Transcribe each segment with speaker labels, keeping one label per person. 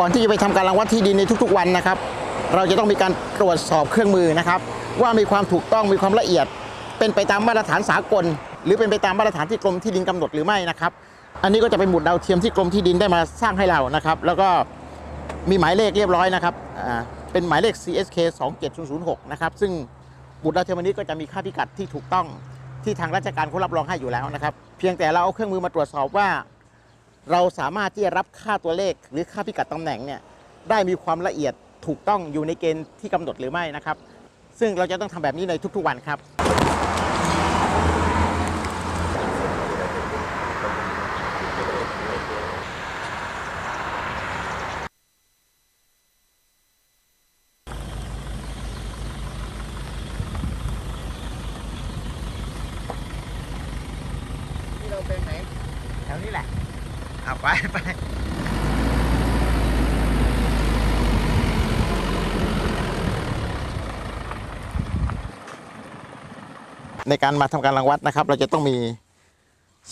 Speaker 1: ก่อนที่จะไปทำการรังวัดที่ดินในทุก ๆ วันนะครับ เราจะต้องมีการตรวจสอบเครื่องมือนะครับ ว่ามีความถูกต้องมีความละเอียด เป็นไปตามมาตรฐานสากล หรือเป็นไปตามมาตรฐานที่กรมที่ดินกำหนดหรือไม่นะครับ อันนี้ก็จะเป็นหมุดดาวเทียมที่กรมที่ดินได้มาสร้างให้เรานะครับ แล้วก็มีหมายเลขเรียบร้อยนะครับเป็นหมายเลข CSK 27006นะครับซึ่งหมุดดาวเทียมอันนี้ก็จะมีค่าพิกัดที่ถูกต้องที่ทางราชการเขารับรองให้อยู่แล้วนะครับ เพียงแต่เราเอาเครื่องมือมาตรวจสอบว่า เราสามารถที่จะรับค่าตัวเลขหรือค่าพิกัดตำแหน่งเนี่ยได้มีความละเอียดถูกต้องอยู่ในเกณฑ์ที่กำหนดหรือไม่นะครับ ซึ่งเราจะต้องทำแบบนี้ในทุกๆวันครับ ที่เราเป็นไหนแถวนี้แหละเอา ไปไปในการมาทำการรังวัดนะครับ เราจะต้องมี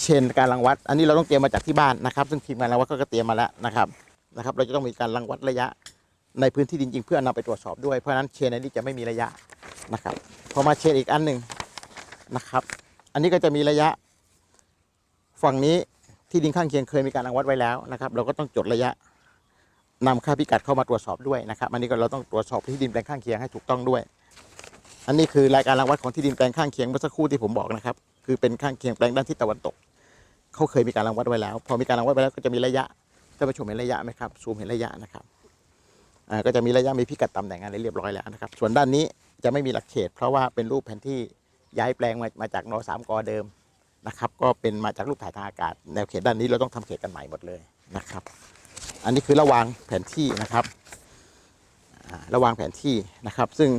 Speaker 1: เชนการรังวัด อันนี้เราต้องเตรียมมาจากที่บ้านนะครับ ซึ่งทีมงานรังวัดก็เตรียมมาแล้วนะครับนะครับ เราจะต้องมีการรังวัดระยะในพื้นที่ดินจริงเพื่อนำไปตรวจสอบด้วยเพราะฉะนั้นเชนอันนี้จะไม่มีระยะนะครับพอมาเชนอีกอันหนึ่งนะครับ อันนี้ก็จะมีระยะ ฝั่งนี้ ที่ดินข้างเคียงเคยมีการรังวัดไว้แล้วนะครับ เราก็ต้องจดระยะนำค่าพิกัดเข้ามาตรวจสอบด้วยนะครับอันนี้ก็เราต้องตรวจสอบที่ดินแปลงข้างเคียงให้ถูกต้องด้วย อันนี้คือรายการรังวัดของที่ดินแปลงข้างเคียงเมื่อสักครู่ที่ผมบอกนะครับ คือเป็นข้างเคียงแปลงด้านทิศตะวันตกเขาเคยมีการรังวัดไว้แล้ว พอมีการรังวัดไว้แล้วก็จะมีระยะท่านผู้ชมเห็นระยะไหมครับซูมเห็นระยะนะครับก็จะมีระยะมีพิกัดตำแหน่งอะไรเรียบร้อยแล้วนะครับ ส่วนด้านนี้จะไม่มีหลักเขต เพราะว่าเป็นรูปแผนที่ย้ายแปลงมามาจากนสามกเดิม นะครับก็เป็นมาจากรูปถ่ายทางอากาศแนวเขตด้านนี้เราต้องทำเขตกันใหม่หมดเลยนะครับ อันนี้คือระวางแผนที่นะครับระวางแผนที่นะครับ ซึ่ง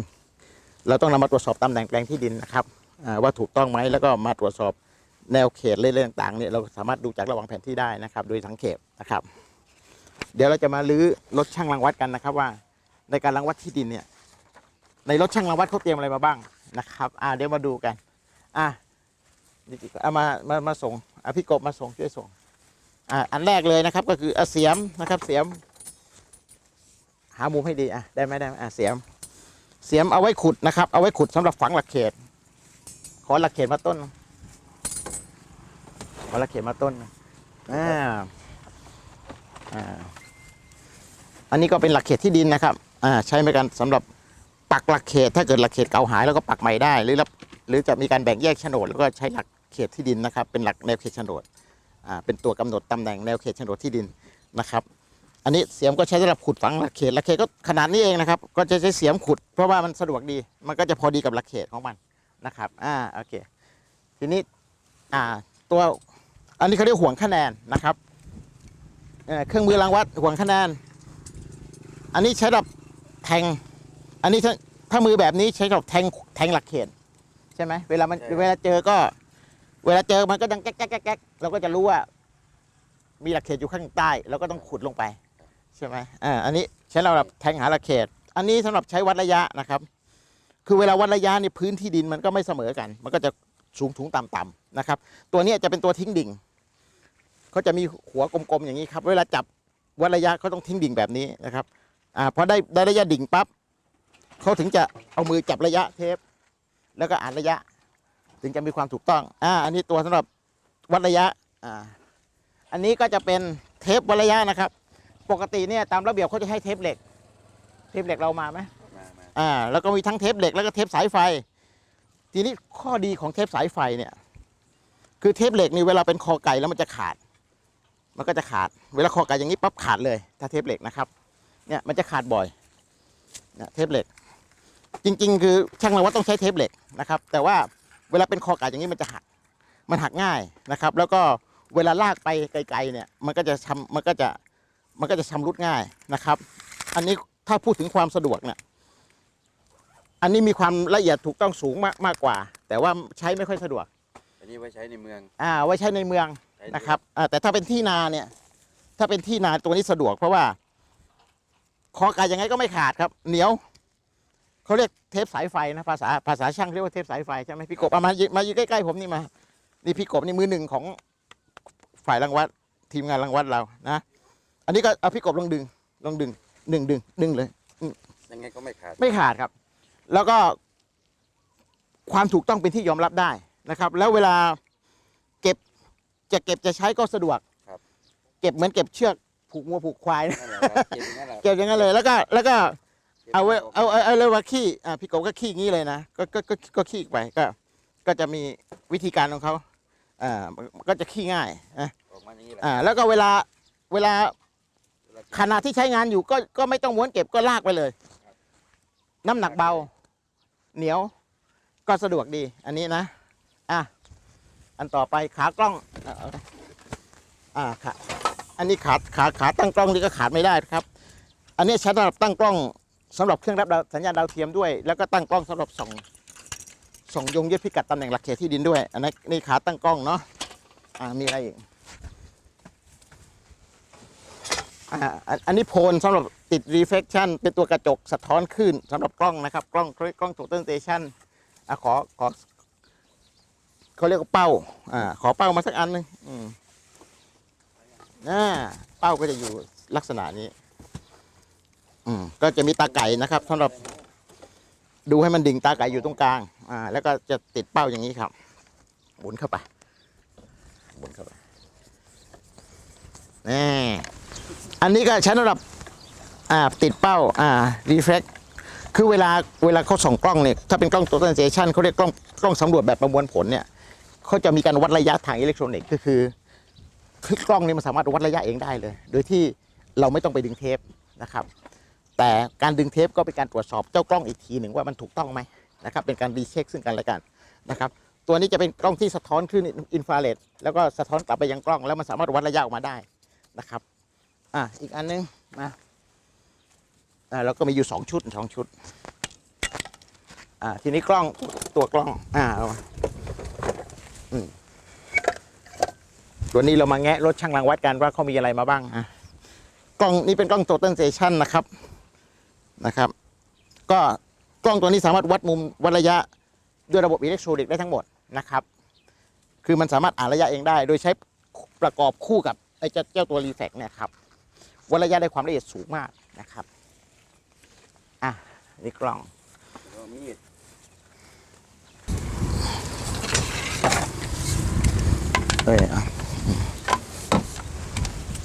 Speaker 1: เราต้องนำมาตรวจสอบตำแหน่งแปลงที่ดินนะครับว่าถูกต้องไหมแล้วก็มาตรวจสอบแนวเขตเรื่องต่างๆเนี่ยเราสามารถดูจากระวางแผนที่ได้นะครับ โดยสังเขตนะครับ เดี๋ยวเราจะมาลื้อรถช่างรังวัดกันนะครับว่า ในการรังวัดที่ดินเนี่ยในรถช่างรังวัดเขาเตรียมอะไรมาบ้างนะครับ อ่าเดี๋ยวมาดูกัน อ่า เอามามามาส่งอะพี่กบมาส่งช่วยส่งอ่าอันแรกเลยนะครับ ก็คืออเสียมนะครับเสียม หามุมให้ดีอะได้ไหมได้ไหมอะเสียม เสียมเอาไว้ขุดนะครับ เอาไว้ขุดสำหรับฝังหลักเขต ขอหลักเขตมาต้น ขอหลักเขตมาต้นอ่าอ่าอันนี้ก็เป็นหลักเขตที่ดินนะครับ อ่า ใช้ในการสำหรับปักหลักเขต ถ้าเกิดหลักเขตเก่าหายแล้วก็ปักใหม่ได้ หรือรับหรือจะมีการแบ่งแยกโฉนดแล้วก็ใช้หลัก เขตที่ดินนะครับ เป็นหลักแนวเขตโฉนดอ่าเป็นตัวกำหนดตำแหน่งแนวเขตโฉนดที่ดินนะครับ อันนี้เสียมก็ใช้สำหรับขุดฝังหลักเขตหลักเขตก็ขนาดนี้เองนะครับ ก็จะใช้เสียมขุด เพราะว่ามันสะดวกดี มันก็จะพอดีกับหลักเขตของมันนะครับอ่าโอเคทีนี้อ่าตัวอันนี้เขาเรียกห่วงคะแนนนะครับเอ่อเครื่องมือรางวัดห่วงคะแนน อันนี้ใช้สำหรับแทง อันนี้ถ้าถ้ามือแบบนี้ใช้สำหรับแทงแทงหลักเขตใช่ไหมเวลามัน
Speaker 2: ใช่
Speaker 1: เวลาเจอก็ เวลาเจอมันก็ดังแก๊กแก๊กแก๊กแก๊กเราก็จะรู้ว่า มีหลักเขตอยู่ข้างใต้เราก็ต้องขุดลงไป ใช่ไหมอ่าอันนี้ใช้สำหรับแทงหาหลักเขต อันนี้สำหรับใช้วัดระยะนะครับ คือเวลาวัดระยะนี่พื้นที่ดินมันก็ไม่เสมอกัน มันก็จะสูงถุงต่ำต่ำๆนะครับ ตัวนี้จะเป็นตัวทิ้งดิ่งเขาจะมีหัวกลมๆอย่างนี้ครับ เวลาจับวัดระยะเขาต้องทิ้งดิ่งแบบนี้นะครับอ่าพอได้ได้ระยะดิ่งปั๊บเขาถึงจะเอามือจับระยะเทป แล้วก็อ่านระยะ ถึงจะมีความถูกต้องอ่าอันนี้ตัวสำหรับวัดระยะอ่าอันนี้ก็จะเป็นเทปวัดระยะนะครับ ปกติเนี่ยตามระเบียบเขาจะให้เทปเหล็ก เทปเหล็กเรามาไหม
Speaker 2: มามา
Speaker 1: อ่าแล้วก็มีทั้งเทปเหล็กแล้วก็เทปสายไฟ ทีนี้ข้อดีของเทปสายไฟเนี่ยคือเทปเหล็กนี่เวลาเป็นคอไก่แล้วมันจะขาด มันก็จะขาด เวลาคอไก่อย่างนี้ปั๊บขาดเลย ถ้าเทปเหล็กนะครับ เนี่ยมันจะขาดบ่อยเนี่ยเทปเหล็ก จริง ๆ คือช่างเราว่าต้องใช้เทปเหล็กนะครับ แต่ว่า เวลาเป็นคอไก่อย่างนี้มันจะหัก มันหักง่ายนะครับ แล้วก็เวลาลากไปไกลๆเนี่ยมันก็จะทำมันก็จะมันก็จะชำรุดง่ายนะครับ อันนี้ถ้าพูดถึงความสะดวกเนี่ยอันนี้มีความละเอียดถูกต้องสูงมากมากกว่า แต่ว่าใช้ไม่ค่อยสะดวก
Speaker 2: อันนี้ไว้ใช้ในเมือง
Speaker 1: อ่าไว้ใช้ในเมือง
Speaker 2: ใช้ในะ
Speaker 1: ครับอ่าแต่ถ้าเป็นที่นาเนี่ย ถ้าเป็นที่นาตัวนี้สะดวกเพราะว่าคอไก่ยังไงก็ไม่ขาดครับ เหนียว เขาเรียกเทปสายไฟนะภาษาภาษาช่างเรียกว่าเทปสายไฟใช่ไหมพี่กบเอามายืนมาอยู่ใกล้ๆผมนี่มา นี่พี่กบนี่มือหนึ่งของฝ่ายรังวัดทีมงานรังวัดเรานะ อันนี้ก็เอาพี่กบลองดึงลองดึงดึงดึงดึงเลย
Speaker 2: ยังไงก็ไม่ขาด
Speaker 1: ไม่ขาดครับ แล้วก็ ความถูกต้องเป็นที่ยอมรับได้นะครับ แล้วเวลาเก็บจะเก็บจะใช้ก็สะดวก
Speaker 2: ครับ
Speaker 1: เก็บเหมือนเก็บเชือกผูกวัวผูกควายนะ
Speaker 2: นั่นแหละครับเก็บอย่างนั้นแหละ
Speaker 1: เก็บอย่างนั้นเลยแล้วก็แล้วก็
Speaker 2: ก็บ
Speaker 1: เอาไว้
Speaker 2: ก
Speaker 1: เอาเอาเอาเลยว่าขี้อ่าพี่กบก็ขี้งี้เลยนะก็ก็ก็ก็ขี้ไปก็ ก็จะมีวิธีการของเขาอ่ามันก็จะขี้ง่ายนะ
Speaker 2: ออกมาอย่างนี้แหละ
Speaker 1: อ่าแล้วก็เวลาเวลา
Speaker 2: เวลา
Speaker 1: ขณะที่ใช้งานอยู่ก็ก็ไม่ต้องม้วนเก็บก็ลากไปเลย น้ำหนักเบา เหนียว ก็สะดวกดี อันนี้นะอะอันต่อไปขากล้องอะเอาอ่าขาอันนี้ขาขาขาตั้งกล้องนี่ก็ขาดไม่ได้ครับ อันนี้ใช้สำหรับตั้งกล้อง สำหรับเครื่องรับสัญญาณดาวเทียมด้วย แล้วก็ตั้งกล้องสำหรับส่องส่องยงยึดพิกัดตำแหน่งหลักเขตที่ดินด้วย อันนี้นี่ขาตั้งกล้องเนาะอ่ามีอะไรอีกอ่าอันนี้โพลสำหรับติด reflection เป็นตัวกระจกสะท้อนคลื่นสำหรับกล้องนะครับ กล้องกล้อง total station อะขอขอเขาเรียกว่าเป้าอ่าขอเป้ามาสักอันหนึ่งอืมอ่าเป้าก็จะอยู่ลักษณะนี้ อืมก็จะมีตาไก่นะครับสำหรับดูให้มันดิ่งตาไก่อยู่ตรงกลาง อ่า แล้วก็จะติดเป้าอย่างนี้ครับหมุนเข้าไปหมุนเข้าไปนี่อันนี้ก็ใช้สำหรับอ่าติดเป้าอ่า reflect คือเวลาเวลาเขาส่องกล้องเนี่ยถ้าเป็นกล้อง total station เขาเรียกกล้องกล้องสำรวจแบบประมวลผลเนี่ยเขาจะมีการวัดระยะทางอิเล็กทรอนิกส์ก็คือคือกล้องนี้มันสามารถวัดระยะเองได้เลย โดยที่เราไม่ต้องไปดึงเทปนะครับ แต่การดึงเทปก็เป็นการตรวจสอบเจ้ากล้องอีกทีหนึ่งว่ามันถูกต้องไหมนะครับเป็นการรีเช็คซึ่งกันและกันนะครับตัวนี้จะเป็นกล้องที่สะท้อนคลื่นอินฟราเรดแล้วก็สะท้อนกลับไปยังกล้องแล้วมันสามารถวัดระยะออกมาได้นะครับอะอีกอันนึงมาอ่าเราก็มีอยู่สองชุดสองชุดอ่าทีนี้กล้องตัวกล้องอ่าอืมตัวนี้เรามาแงะรถช่างรังวัดกันว่าเขามีอะไรมาบ้างอะกล้องนี้เป็นกล้อง total station นะครับ นะครับ ก็กล้องตัวนี้สามารถวัดมุมวัดระยะด้วยระบบอิเล็กทรอนิกส์ได้ทั้งหมดนะครับ คือมันสามารถอ่านระยะเองได้ โดยใช้ประกอบคู่กับไอ้เจ้าเจ้าตัวรีแฟกเนี่ยครับวัดระยะได้ความละเอียดสูงมากนะครับอะนี่กล้อง
Speaker 2: เอามีด
Speaker 1: เอ้ยอะ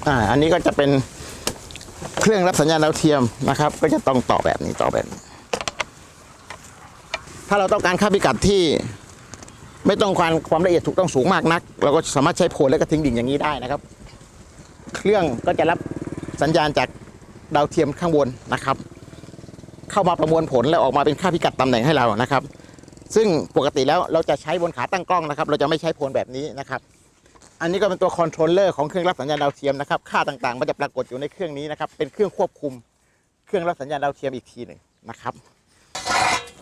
Speaker 1: อ่าอันนี้ก็จะเป็น เครื่องรับสัญญาณดาวเทียมนะครับ ก็จะต้องต่อแบบนี้ต่อแบบนี้ ถ้าเราต้องการค่าพิกัดที่ไม่ต้องการความละเอียดถูกต้องสูงมากนัก เราก็สามารถใช้โพลและก็ทิ้งดิ่งอย่างนี้ได้นะครับ เครื่องก็จะรับสัญญาณจากดาวเทียมข้างบนนะครับ เข้ามาประมวลผลแล้วออกมาเป็นค่าพิกัดตำแหน่งให้เรานะครับ ซึ่งปกติแล้วเราจะใช้บนขาตั้งกล้องนะครับ เราจะไม่ใช้โพลแบบนี้นะครับ อันนี้ก็เป็นตัวคอนโทรลเลอร์ของเครื่องรับสัญญาณดาวเทียมนะครับ ค่าต่างๆ มันจะปรากฏอยู่ในเครื่องนี้นะครับ เป็นเครื่องควบคุมเครื่องรับสัญญาณดาวเทียมอีกทีหนึ่งนะครับ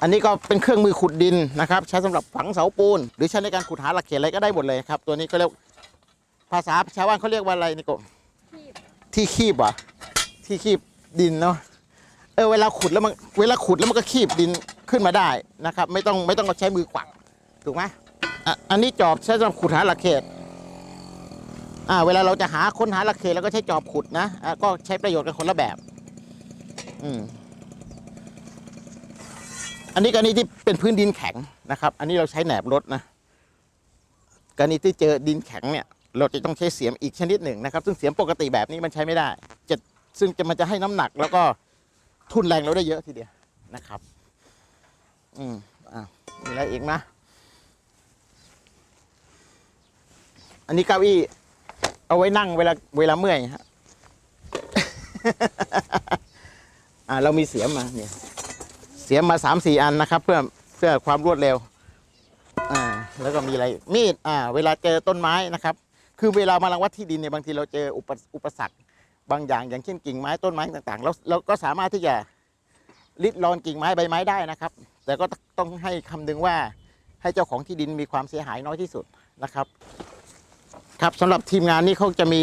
Speaker 1: อันนี้ก็เป็นเครื่องมือขุดดินนะครับ ใช้สำหรับฝังเสาปูน หรือใช้ในการขุดหาหลักเขตอะไรก็ได้หมดเลยครับ ตัวนี้ก็เรียกภาษาชาวบ้านเขาเรียกว่าอะไรนี่โกที่คีบเหรอที่คีบดินเนาะ เออเวลาขุดแล้วมันเวลาขุดแล้วมันก็คีบดินขึ้นมาได้นะครับ ไม่ต้องไม่ต้องใช้มือกวักถูกไหมอะอันนี้จอบใช้สำหรับขุดหาหลักเขต อ่าเวลาเราจะหาค้นหาหลักเขตเราก็ใช้จอบขุดนะอ่าก็ใช้ประโยชน์กันคนละแบบ อืมอันนี้กรณีที่เป็นพื้นดินแข็งนะครับ อันนี้เราใช้แหนบรถนะกรณีที่เจอดินแข็งเนี่ย เราจะต้องใช้เสียมอีกชนิดหนึ่งนะครับ ซึ่งเสียมปกติแบบนี้มันใช้ไม่ได้จะซึ่งจะมันจะให้น้ำหนัก แล้วก็ทุนแรงเราได้เยอะทีเดียวนะครับ อืมอ่ามีอะไรอีกไหมอันนี้เก้าอี้ เอาไว้นั่งเวลาเวลาเมื่อยฮะ อ่า เรามีเสียมมาเนี่ย เสียมมาสามสี่อันนะครับ เพื่อเพื่อความรวดเร็ว อ่า แล้วก็มีอะไร มีด อ่า เวลาเจอต้นไม้นะครับ คือเวลามารังวัดที่ดินเนี่ยบางทีเราเจออุปอุปสรรคบางอย่างอย่างเช่นกิ่งไม้ต้นไม้ต่างๆ แล้วเราก็สามารถที่จะริดรอนกิ่งไม้ใบไม้ได้นะครับ แต่ก็ต้องให้คำนึงว่าให้เจ้าของที่ดินมีความเสียหายน้อยที่สุดนะครับ ครับสำหรับทีมงานนี้เขาจะมี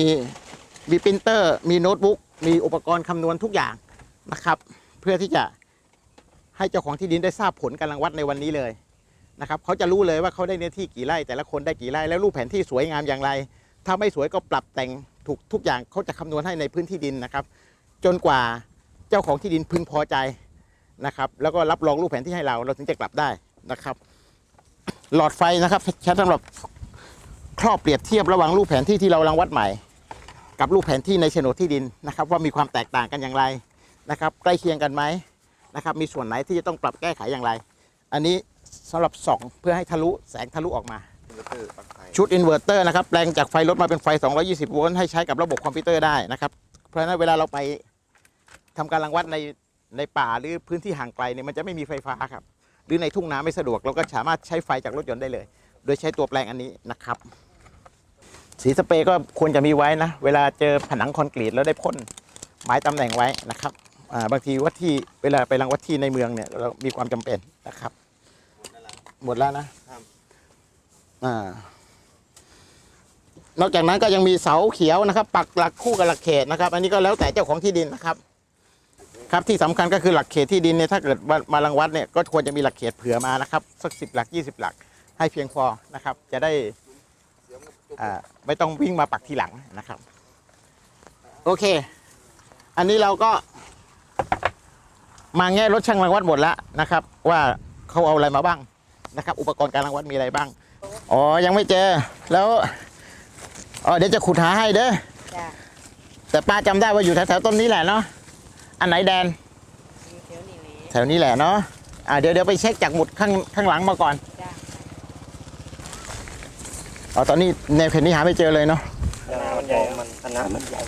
Speaker 1: มีปรินเตอร์ มีโน้ตบุ๊กมีอุปกรณ์คำนวณทุกอย่างนะครับ เพื่อที่จะให้เจ้าของที่ดินได้ทราบผลการรังวัดในวันนี้เลยนะครับเขาจะรู้เลยว่าเขาได้เนื้อที่กี่ไร่ แต่ละคนได้กี่ไร่แล้วรูปแผนที่สวยงามอย่างไร ถ้าไม่สวยก็ปรับแต่งถูกทุกอย่างเขาจะคำนวณให้ในพื้นที่ดินนะครับ จนกว่าเจ้าของที่ดินพึงพอใจนะครับแล้วก็รับรองรูปแผนที่ให้เราเราถึงจะกลับได้นะครับ หลอดไฟนะครับใช้สำหรับ ครอบเปรียบเทียบระหว่างรูปแผนที่ที่เรารังวัดใหม่ กับรูปแผนที่ในโฉนดที่ดินนะครับ ว่ามีความแตกต่างกันอย่างไรนะครับใกล้เคียงกันไหมนะครับมีส่วนไหนที่จะต้องปรับแก้ไขอย่างไร อันนี้สำหรับส่องเพื่อให้ทะลุแสงทะลุออกมาชุดอินเวอร์เตอร์นะครับแปลงจากไฟรถมาเป็นไฟ 220 โวลต์ให้ใช้กับระบบคอมพิวเตอร์ได้นะครับเพราะฉะนั้นเวลาเราไปทำการรังวัดในในป่าหรือพื้นที่ห่างไกลเนี่ยมันจะไม่มีไฟฟ้าครับหรือในทุ่งนาไม่สะดวกเราก็สามารถใช้ไฟจากรถยนต์ได้เลย โดยใช้ตัวแปลงอันนี้นะครับ สีสเปรย์ก็ควรจะมีไว้นะ เวลาเจอผนังคอนกรีตแล้วได้พ่นหมายตำแหน่งไว้นะครับอ่าบางทีวัดที่เวลาไปรังวัดที่ในเมืองเนี่ยเรามีความจำเป็นนะครับ หมดแล้วนะอ่านอกจากนั้นก็ยังมีเสาเขียวนะครับ ปักหลักคู่กับหลักเขตนะครับ อันนี้ก็แล้วแต่เจ้าของที่ดินนะครับ ครับที่สำคัญก็คือหลักเขตที่ดินเนี่ยถ้าเกิดมามารังวัดเนี่ยก็ควรจะมีหลักเขตเผื่อมานะครับ สักสิบหลักยี่สิบหลัก ให้เพียงพอนะครับ จะได้อ่า ไม่ต้องวิ่งมาปักทีหลังนะครับ โอเค อันนี้เราก็มาแง่รถช่างรังวัดหมดแล้วนะครับ ว่าเขาเอาอะไรมาบ้างนะครับ อุปกรณ์การรังวัดมีอะไรบ้าง อ๋อ ยังไม่เจอ แล้วอ๋อเดี๋ยวจะขุดหาให้เด้อ
Speaker 3: จ้ะ
Speaker 1: แต่ป้าจำได้ว่าอยู่แถวๆต้นนี้แหละเนาะ อันไหนแดน
Speaker 3: มีเขียวนี่แหละ
Speaker 1: แถวนี้แหละเนาะ อ่าเดี๋ยวเดี๋ยวไปเช็คจากหมุดข้างข้างหลังมาก่อน
Speaker 3: จ้ะ
Speaker 1: อ๋อตอนนี้ในเพจนี้หาไม่เจอเลยเนาะ
Speaker 2: คณะมันใหญ่มันคณะมันใหญ่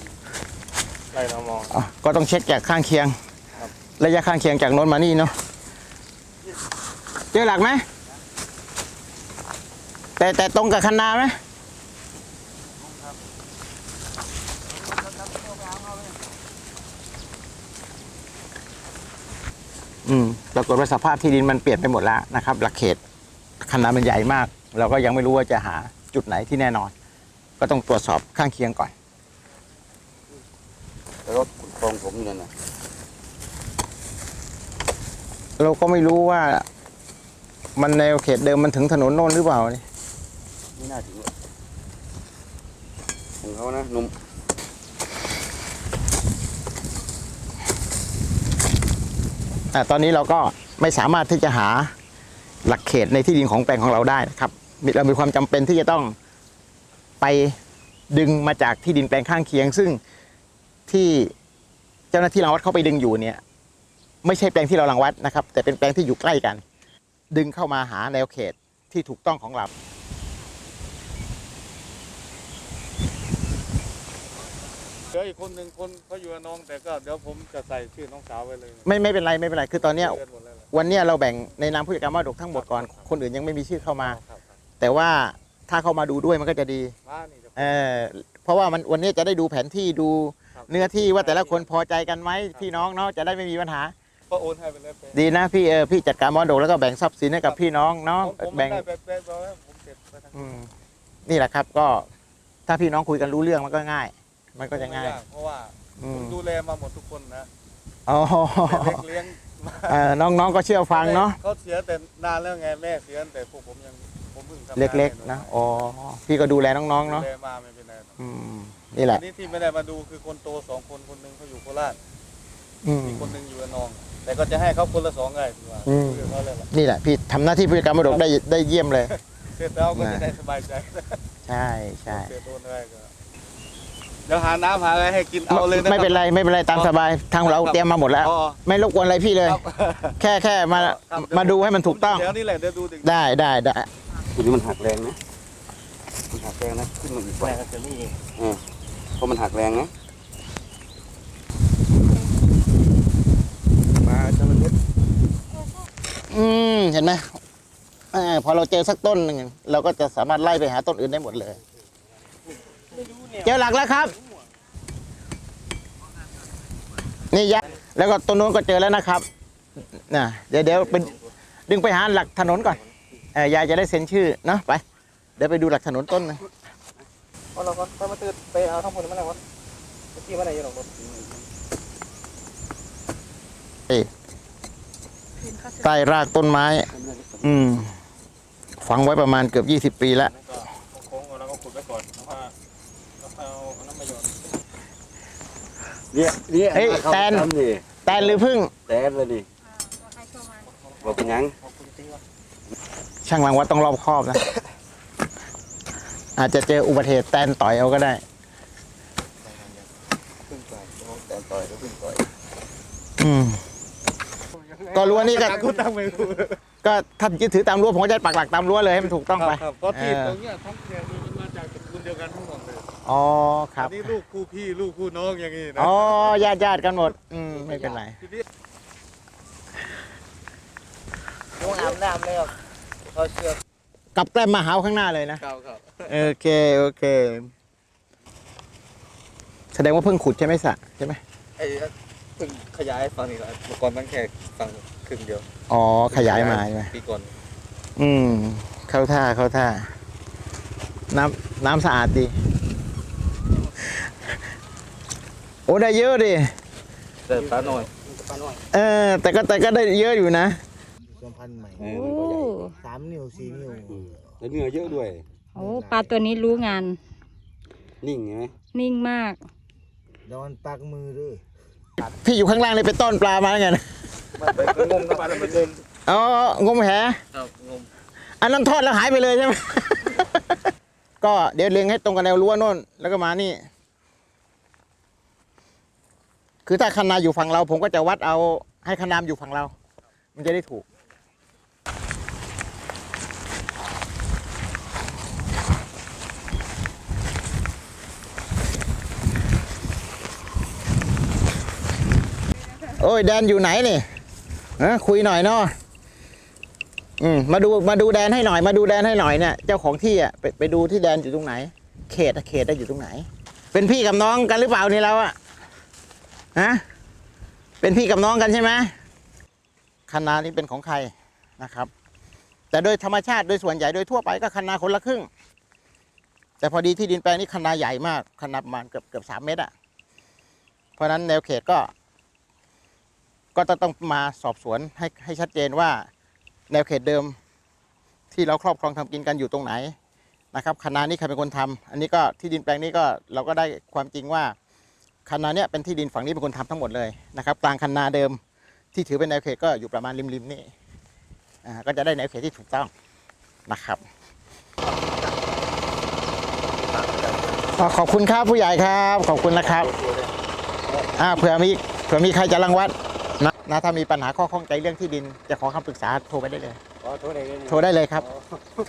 Speaker 4: ไล่เรามอง
Speaker 1: อ๋อก็ต้องเช็คจากข้างเคียงระยะข้างเคียงจากโน้นมานี่เนาะเจอหลักไหมแต่แต่ตรงกับคันนาไหมอืมปรากฏว่าสภาพที่ดินมันเปลี่ยนไปหมดแล้วนะครับหลักเขตคันนามันใหญ่มาก เราก็ยังไม่รู้ว่าจะหา จุดไหนที่แน่นอน ก็ต้องตรวจสอบข้างเคียงก่อน
Speaker 2: แต่รถขุดคลองผมอยู่นั่นน่ะ
Speaker 1: เราก็ไม่รู้ว่ามันในเขตเดิมมันถึงถนนโน่นหรือเปล่านี่
Speaker 2: ไม่น่าถึงหรอกของเขานะหนุ่ม
Speaker 1: อะตอนนี้เราก็ไม่สามารถที่จะหาหลักเขตในที่ดินของแปลงของเราได้นะครับมี เรามีความจำเป็นที่จะต้องไปดึงมาจากที่ดินแปลงข้างเคียง ซึ่งที่เจ้าหน้าที่รังวัดเข้าไปดึงอยู่เนี่ย ไม่ใช่แปลงที่เรารังวัดนะครับ แต่เป็นแปลงที่อยู่ใกล้กัน ดึงเข้ามาหาแนวเขตที่ถูกต้องของเรา
Speaker 4: เหลืออีกคนหนึ่งคนเขาอยู่กับน้องแต่ก็เดี๋ยวผมจะใส่ชื่อน้องสาวไว้เลย
Speaker 1: ไม่ไม่เป็นไรไม่เป็นไรคือตอนเนี้ย
Speaker 4: เดือนหมดแล้วล่ะ
Speaker 1: วันเนี้ยเราแบ่งในนามผู้จัดการมรดกทั้งหมดก่อน คนอื่นยังไม่มีชื่อเข้ามา
Speaker 4: ครับครับ
Speaker 1: แต่ว่าถ้าเข้ามาดูด้วยมันก็จะดี
Speaker 4: มานี่จะ
Speaker 1: เออเพราะว่ามันวันนี้จะได้ดูแผนที่ดู
Speaker 4: ครับ
Speaker 1: เนื้อที่ว่าแต่ละคนพอใจกันไหมพี่น้องเนาะจะได้ไม่มีปัญหา
Speaker 4: ก็โอนให้ไปเลยไป
Speaker 1: ดีนะพี่เออพี่จัดการมรดกแล้วก็แบ่งทรัพย์สินให้กับพี่น้องเนาะ
Speaker 4: ผมผม
Speaker 1: แบ่ง
Speaker 4: ได้ไปไปไปแล้วผมเสร็จไปทาง
Speaker 1: อืมนี่แหละครับก็ถ้าพี่น้องคุยกันรู้เรื่องมันก็ง่าย มันก็จะง่าย
Speaker 4: ไม่เพราะว่า
Speaker 1: อื
Speaker 4: ผมมดูแลมาหมดทุกคนนะ
Speaker 1: อ๋อ
Speaker 4: แต่เล็กเลี้ยงมา
Speaker 1: เออน้องๆก็เชื่อฟังเนาะ
Speaker 4: เขาเสียแต่นานแล้วไงแม่เสียแต่พวกผมยังผม เพิ่งทำงาน
Speaker 1: เล็กๆนะอ๋อพี่ก็ดูแลน้องๆ
Speaker 4: ดู
Speaker 1: เนาะ
Speaker 4: แลมาไม่เป็นไรหรอก
Speaker 1: อืมนี่แห
Speaker 4: อั
Speaker 1: ละ
Speaker 4: นนี้ที่ไม่ได้มาดูคือคนโตสองคนคนหนึงเขาอยู่โคราช
Speaker 1: อืม
Speaker 4: อีกคนหนึงอยู่ระนอง แต่ก็จะให้เขาคนละสองไงถือว่า
Speaker 1: อืม
Speaker 4: คุยกับเขาเลยล่ะ
Speaker 1: นี่แหละพี่ทำหน้าที่ผู้จัดการมรดกได้ได้เยี่ยมเลย
Speaker 4: เสร็จแล้วก็จะ
Speaker 1: น่ะ
Speaker 4: ได้สบายใจ
Speaker 1: ใช่ใช่
Speaker 4: เสร็จโอนได้ก็เดี๋ยวหาน้ำหาอะไรให้กินเอาเลยนะ
Speaker 1: ไม่เป็นไรไม่เป็นไรตามสบายทางเราเตรียมมาหมดแล้ว
Speaker 4: อ๋อ
Speaker 1: ไม่รบกวนอะไรพี่เลย
Speaker 4: ครับ
Speaker 1: แค่แค่มา
Speaker 4: ครับ
Speaker 1: มาดูให้มันถูกต้อง
Speaker 4: เดี๋ยวนี่แหละเดี๋ยวดูดิ
Speaker 1: ได้ได้ได้
Speaker 2: ตัวนี้มันหักแรงนะมันหักแรงนะขึ้นมาอีกกว่า
Speaker 4: แม่ก็จะนี่
Speaker 2: เออเพราะมันหักแรงนะมาจะมันเล็ด
Speaker 1: อืมเห็นไหมเออพอเราเจอสักต้นหนึ่งเราก็จะสามารถไล่ไปหาต้นอื่นได้หมดเลย เจอหลักแล้วครับ นี่ยะแล้วก็ต้นนู้นก็เจอแล้วนะครับน่ะเดี๋ยวเดี๋ยวเป็นดึงไปหาหลักถนนก่อน เออยายจะได้เซ็นชื่อเนาะไป เดี๋ยวไปดูหลักถนนต้นหนึง
Speaker 4: พอเราก็ไปมาตื่นไปเอาทั้งหมดมาแล้ววะที่มาไหนอยู่หรอกรถ
Speaker 1: ใต้รากต้นไม้ อืม ฝังไว้ประมาณเกือบยี่สิบปีแล้ว
Speaker 4: นี่ก็โค้งๆแล้วก็ขุดไว้ก่อนแล้วก็แล้วก็เอาน้ำมาหยด
Speaker 2: เลี้ยงเนี่ยเนี่ย
Speaker 1: เฮ้ย
Speaker 2: เข้า
Speaker 1: แตน
Speaker 2: ทำนี่
Speaker 1: แตนหรือพึ่ง
Speaker 2: แตนเลยนี่บอกเป็นหยัง
Speaker 1: ช่างรังวัดต้องรอบคอบนะ อาจจะเจออุบัติเหตุแตนต่อยเอาก็ได้
Speaker 2: แตนต่อยก็พึ่งต่อย
Speaker 1: อืม ก็รั้วนี่ก็
Speaker 4: ต่างคนต่างไม่รู้
Speaker 1: ก็ถ้ายึดถือตามรั้วผมก็จะปักหลักตามรั้วเลยให้มันถูกต้องไป
Speaker 4: ครับเพราะที่
Speaker 1: เออ
Speaker 4: ตรงเนี้ยทั้งแถบนี้มันมาจากตระกูลเดียวกันทั้งหมดเลย
Speaker 1: อ๋อครั
Speaker 4: อั
Speaker 1: บ
Speaker 4: นนี้ลูกคู่พี่ลูกคู่น้องอย่างนี้นะ
Speaker 1: อ๋อญาติญาติกันหมด อืมไม่เป็นไร
Speaker 4: ทีนี้
Speaker 2: ลงอาบน้ำเลยครับ เขาเชือก
Speaker 1: กลับแกล้มมาหาวข้างหน้าเลยนะ
Speaker 4: ครับครับ
Speaker 1: โอเค โอเค แสดงว่าเพิ่งขุดใช่ไหมสระใช่ไหม
Speaker 4: ไอ้เพิ่งขยายฝั่งนี้แหละเมื่อก่อนตั้งแค่ฝั่งครึ่งเดียว
Speaker 1: อ๋อ ขยายมาใช่ไหม
Speaker 4: ปีก่อน
Speaker 1: อืม เข้าท่าเข้าท่า น้ำน้ำสะอาดดี โอ้ ได้เยอะดิ
Speaker 4: แต่ปลาหน่อย
Speaker 2: ปลาน้อย
Speaker 1: เออ แต่ก็แต่ก็ได้เยอะอยู่นะ
Speaker 3: สมพันธุ์ใหม่
Speaker 2: เออมันก็ใหญ่
Speaker 3: สามนิ้วสี่นิ้ว
Speaker 2: อืมแล้วเนื้อเยอะด้วย
Speaker 5: โอ้ปลาตัวนี้รู้งาน
Speaker 2: นิ่งไง
Speaker 5: นิ่งมาก
Speaker 3: ดอนปักมือด้วย
Speaker 1: พี่อยู่ข้างล่างเลยไปต้อนปลามาแล้วไงนะ
Speaker 4: มันไปก็งมกับปลาแล้วมันเดิน
Speaker 1: อ๋องมแห
Speaker 4: ครับงม
Speaker 1: อันนั้นทอดแล้วหายไปเลยใช่ไหม ก็เดี๋ยวเล็งให้ตรงกับแนวรั้วโน่น แล้วก็มานี่ คือถ้าคันนาอยู่ฝั่งเรา ผมก็จะวัดเอาให้คันนามอยู่ฝั่งเรา มันจะได้ถูก โอ้ยแดนอยู่ไหนนี่ะคุยหน่อยเนาะอืมมาดูมาดูแดนให้หน่อย มาดูแดนให้หน่อยเนี่ยเจ้าของที่อะไปไปดูที่แดนอยู่ตรงไหน เขตอะเขตอะอยู่ตรงไหน เป็นพี่กับน้องกันหรือเปล่านี่เราอะฮะเป็นพี่กับน้องกันใช่ไหมคณะนี้เป็นของใครนะครับ แต่โดยธรรมชาติโดยส่วนใหญ่โดยทั่วไปก็คณะคนละครึ่ง แต่พอดีที่ดินแปลงนี้คณะใหญ่มากคณะประมาณเกือบเกือบสามเมตรอะเพราะนั้นแนวเขตก็ ก็จะต้องมาสอบสวนให้ให้ชัดเจนว่าแนวเขตเดิมที่เราครอบครองทำกินกันอยู่ตรงไหนนะครับคณะนี้ใครเป็นคนทำอันนี้ก็ที่ดินแปลงนี้ก็เราก็ได้ความจริงว่าคณะเนี้ยเป็นที่ดินฝั่งนี้เป็นคนทำทั้งหมดเลยนะครับ กลางคณะเดิมที่ถือเป็นแนวเขตก็อยู่ประมาณริมๆนี่อ่าก็จะได้แนวเขตที่ถูกต้องนะครับขอบคุณครับผู้ใหญ่ครับ ขอบคุณนะครับอ่าเผื่อมีเผื่อมีใครจะรังวัด นะนะถ้ามีปัญหาข้อข้องใจเรื่องที่ดิน จะขอคำปรึกษาโทรไปได้เลย
Speaker 2: ขอโทษได้เลย
Speaker 1: โทรได้เลยครับ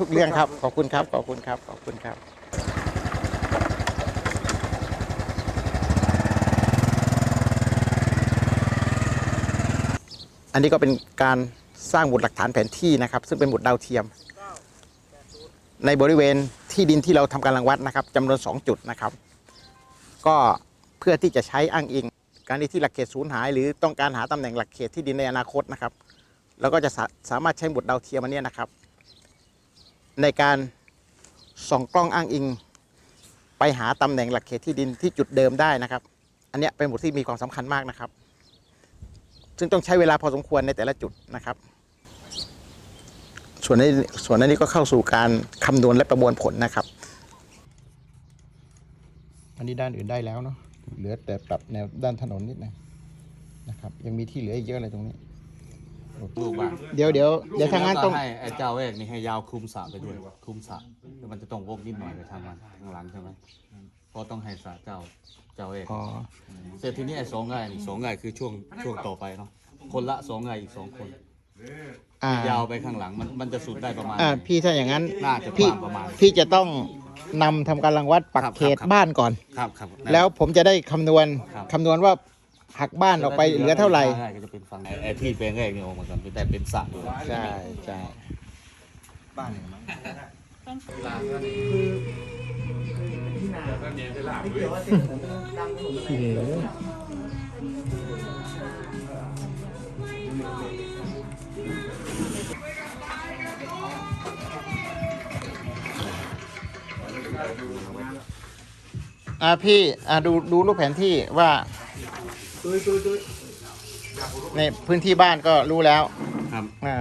Speaker 1: ทุกเรื่องครับ ขอบคุณครับ ขอบคุณครับ ขอบคุณครับ อันนี้ก็เป็นการสร้างหมุดหลักฐานแผนที่นะครับ ซึ่งเป็นหมุดดาวเทียม ในบริเวณที่ดินที่เราทำการรังวัดนะครับจำนวน 2 จุดนะครับ ก็เพื่อที่จะใช้อ้างอิง การที่หลักเขตสูญหาย หรือต้องการหาตำแหน่งหลักเขตที่ดินในอนาคตนะครับเราก็จะสาสามารถใช้หมุดดาวเทียมอันนี้นะครับ ในการส่องกล้องอ้างอิง ไปหาตำแหน่งหลักเขตที่ดินที่จุดเดิมได้นะครับ อันเนี้ยเป็นหมุดที่มีความสำคัญมากนะครับ ซึ่งต้องใช้เวลาพอสมควรในแต่ละจุดนะครับ ส่วนในส่วนอันนี้ก็เข้าสู่การคำนวณและประมวลผลนะครับ อันนี้ด้านอื่นได้แล้วเนาะ เหลือแต่ปรับแนวด้านถนนนิดนึงนะครับ ยังมีที่เหลืออีกเยอะเลยตรงนี้
Speaker 6: ลูกบ้าน
Speaker 1: เดี๋ยวเดี๋ยวเดี๋ยวทางงานต้อง
Speaker 6: ให้ไอ้เจ้าเอกนี่ให้ยาวคลุมสระไปด้วยคลุมสระแล้วมันจะต้องวกนิดหน่อยไปทางมันข้างหลังใช่ไหมเพราะต้องให้สระเจ้าเจ้าเอก
Speaker 1: อ๋อ
Speaker 6: เสร็จทีนี้ไอ้สองไงนี่สองไงคือช่วงช่วงต่อไปเนาะคนละสองไงอีกสองคน
Speaker 1: อ่ายา
Speaker 6: วไปข้างหลังมันมันจะสุดได้ประมาณ
Speaker 1: อ่าพี่ถ้าอย่างนั้น
Speaker 6: น่าจะก
Speaker 1: พี่
Speaker 6: ว้างประมาณ
Speaker 1: พี่จะต้องนำทำการรังวัดปัก
Speaker 6: ครับ
Speaker 1: เขต
Speaker 6: ครับ
Speaker 1: บ้านก่อน
Speaker 6: ครับครับ
Speaker 1: แล้วผมจะได้คำนวณ
Speaker 6: ครับ
Speaker 1: คำนวณว่าหักบ้านออกไปเหลือเท่าไหร่
Speaker 6: ใช่ก็จะเป็นฝั่งไอ้ไอ้ที่แปลงแรกนี่ออกมากันแต่เป็นสระอยู่
Speaker 1: ใช่ใช่ อ่าพี่อ่าดูดูรูปแผนที่ว่าในพื้นที่บ้านก็รู้แล้ว
Speaker 6: ครับ
Speaker 1: อ่า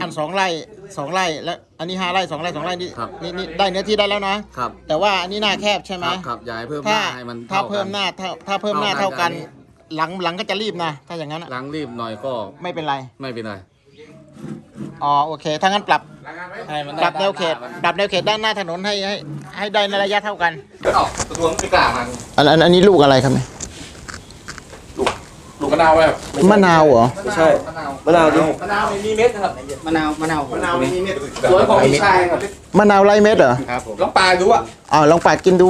Speaker 1: อันสองไร่สองไร่แล้ว อันนี้ห้าไร่สองไร่สองไร่นี่
Speaker 6: ครับ
Speaker 1: นี่นี่ได้เนื้อที่ได้แล้วนะ
Speaker 6: ครับ
Speaker 1: แต่ว่าอันนี้หน้าแคบใช่ไหม
Speaker 6: ครับครับอยายเพิ่มห
Speaker 1: ถ้า
Speaker 6: น้าให้มัน
Speaker 1: ถ้า
Speaker 6: ท่
Speaker 1: เพิ่ม
Speaker 6: กัน
Speaker 1: หน้าถ้าถ้าเพิ่มหน้า
Speaker 6: เท่า
Speaker 1: เท่า
Speaker 6: กั
Speaker 1: กัน
Speaker 6: น
Speaker 1: หลังหลังก็จะรีบนะ ถ้าอย่างนั้นอะ
Speaker 6: ล้างรีบหน่อยก็
Speaker 1: ไม่เป็นไร
Speaker 6: ไม่เป็นไร
Speaker 1: อ๋อโอเค ถ้างั้นปรับ
Speaker 6: ให้มัน
Speaker 1: ปรับแนวเขตปรับแนวเขตด้านหน้าถนนให้ให้ให้ได้ในระยะเท่ากัน
Speaker 6: ออกประท้วงไม่กล้ามัน
Speaker 1: อันอันอันนี้ลูกอะไรครับเนี่ย
Speaker 6: ลูกมะนาวแบบ
Speaker 1: มะนาวเหรอ
Speaker 2: ใช่มะนาวดิ
Speaker 6: มะนาวไม่มีเม็ดนะครับ
Speaker 2: มะนาวมะนาวมะนาวไม่มีเม็ด
Speaker 6: สวยของพี่ชายครับ
Speaker 1: มะนาวไรเม็ดเหรอ
Speaker 2: ครับผม
Speaker 6: ลองปลาดูอะ
Speaker 1: อ๋อลองปาดกินดู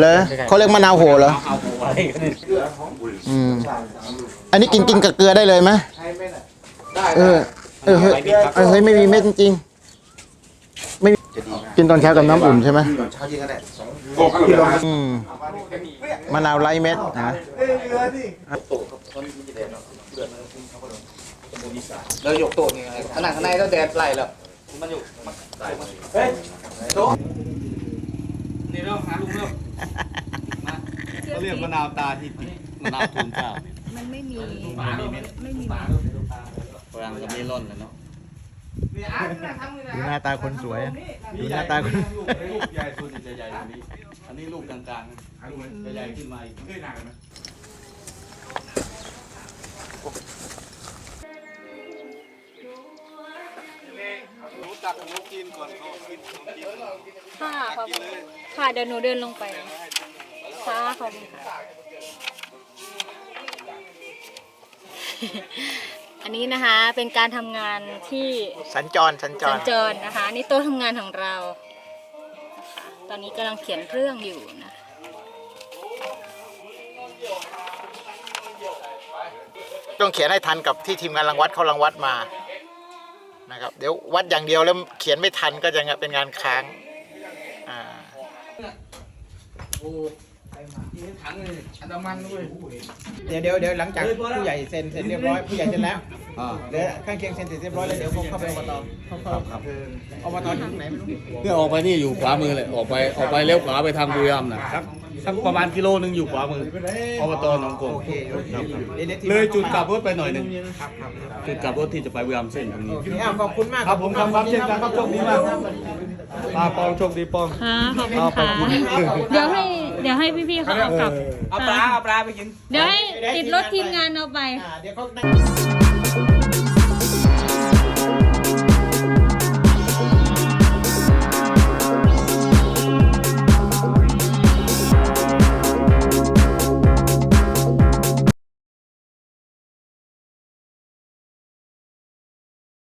Speaker 1: เลยเขาเรียกมะนาวโหเหรอ
Speaker 2: เอาหัวอะไรกันเนี่ย
Speaker 1: อืมอันนี้กินกินกับเกลือได้เลยไหม
Speaker 6: ได้
Speaker 1: เออ เออเฮ้ยเออเฮ้ยไม่มีเม็ดจริงๆไม่มีกินตอนเช้ากับน้ำอุ่นใช่ไหม
Speaker 2: เช้าเย็นก็ได้สอง
Speaker 1: อืมมะนาวไรเม็ดนะ
Speaker 2: แล้วยกโต๊ะนี่ไงขนาดข้างในก็แดดไล่แล้วมันอยู่มันได้เฮ้ยโต๊ะนี่เริ่มหาลุงเริ่ม
Speaker 6: เขาเรียกมะนาวตาที่ติดมะนาวทูนเจ้า
Speaker 5: มันไม่มี ไม่มี
Speaker 6: พ ลังจะไม่ร่อนเลยเนาะ
Speaker 1: ดูหน้าตาคนสวย ดูหน้าตาคน
Speaker 6: ลูกใหญ่สุดจะใหญ่กว่านี้ อันนี้ลูกกลางๆจะใหญ่ขึ้นมาอีก
Speaker 5: ค่ะขอบคุณค่ะ เดี๋ยวหนูเดินลงไป ค่ะขอบคุณค่ะ อันนี้นะคะเป็นการทำงานที่
Speaker 1: สัญจรสัญจ
Speaker 5: สั
Speaker 1: ร
Speaker 5: ญจรนะคะนี่โต๊ะทำงานของเรานะคะตอนนี้กำลังเขียนเรื่องอยู่นะ
Speaker 1: ต้องเขียนให้ทันกับที่ทีมงานรังวัดเขารังวัดมานะครับเดี๋ยววัดอย่างเดียวแล้วเขียนไม่ทันก็จะเป็นงานค้างอ่า
Speaker 2: ถังเลยอันดามันด้วย
Speaker 1: เดี๋ยวเดี๋ยวเดี๋ยวหลังจากผู้ใหญ่เซ็นเสร็จเรียบร้อยผู้ใหญ่เซ็นแล้วเดี๋ยวข้างเคียงเซ็นเสร็จเรียบร้อยแล้วเดี๋ยวผมเข้าไปอบตเข้าเข้า
Speaker 6: ครับ
Speaker 1: อบตทางไหนไม่รู้
Speaker 6: เนี่ยออกไปนี่อยู่ขวามือเลยออกไปออกไปเลี้ยวขวาไปทางบุรีรัมย์นะครับสักประมาณกิโลนึงอยู่ขวามืออบตหนองกง
Speaker 1: เล
Speaker 6: ยจุดกลับรถไปหน่อยนึงจุดกลับรถที่จะไปบุรีรัมย์เส้นตรงนี้
Speaker 1: ขอบคุณมาก
Speaker 4: ครับผมครับครับเช่นกันครับโชคดีมากปลาปองโชคดีปอง
Speaker 5: ขอบคุณค่ะเดี๋ยวให้ ดี๋ยวให้พี่ๆเขาเอากลับ
Speaker 2: เอาปลาเอาปลาไปกิน
Speaker 5: เดี๋ยวให้ติดรถทีมงานเอาไป
Speaker 1: อ่าเดี๋ยวเขา